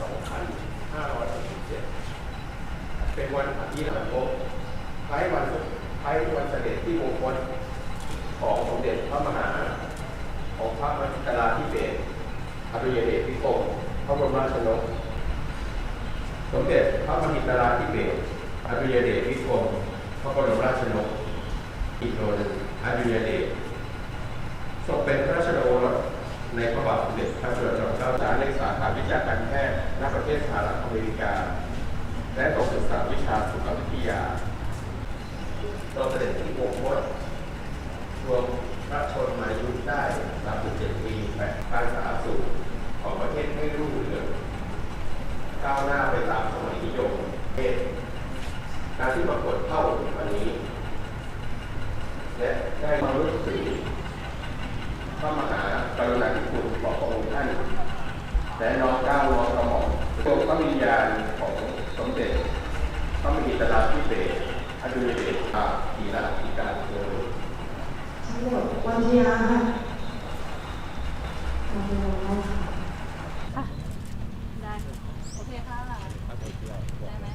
2567เป็นวันอภิรัมภกคล้วันคล้ายวันเสด็จที่มงคลของสมเด็จพระมหา ของพระมหิจราธิเบศอดุยเดชพิโมพระบรมราชนกสมเด็จพระมหิดลาธิเบศอดุยเดชพิโมพระบรมราชนกอีกโดนอดุยเดชทรงเป็นพระราชโอรสในพระบาทสมเด็จพระจุล จอมเกล้าในสาขาวิชาการแพทย์ณประเทศสหรัฐอเมริกา และตกศึกษาวิชาสุขวิทยาทรงเสด็จที่วงพจน์รวมพระชนมา การของสมเด็จพระมหิตลาธิเบศอดุลยเดชอาทีรัติการเกิดทั้งหมดวันที่ยาค่ะได้โอเคค่ะได้ไหม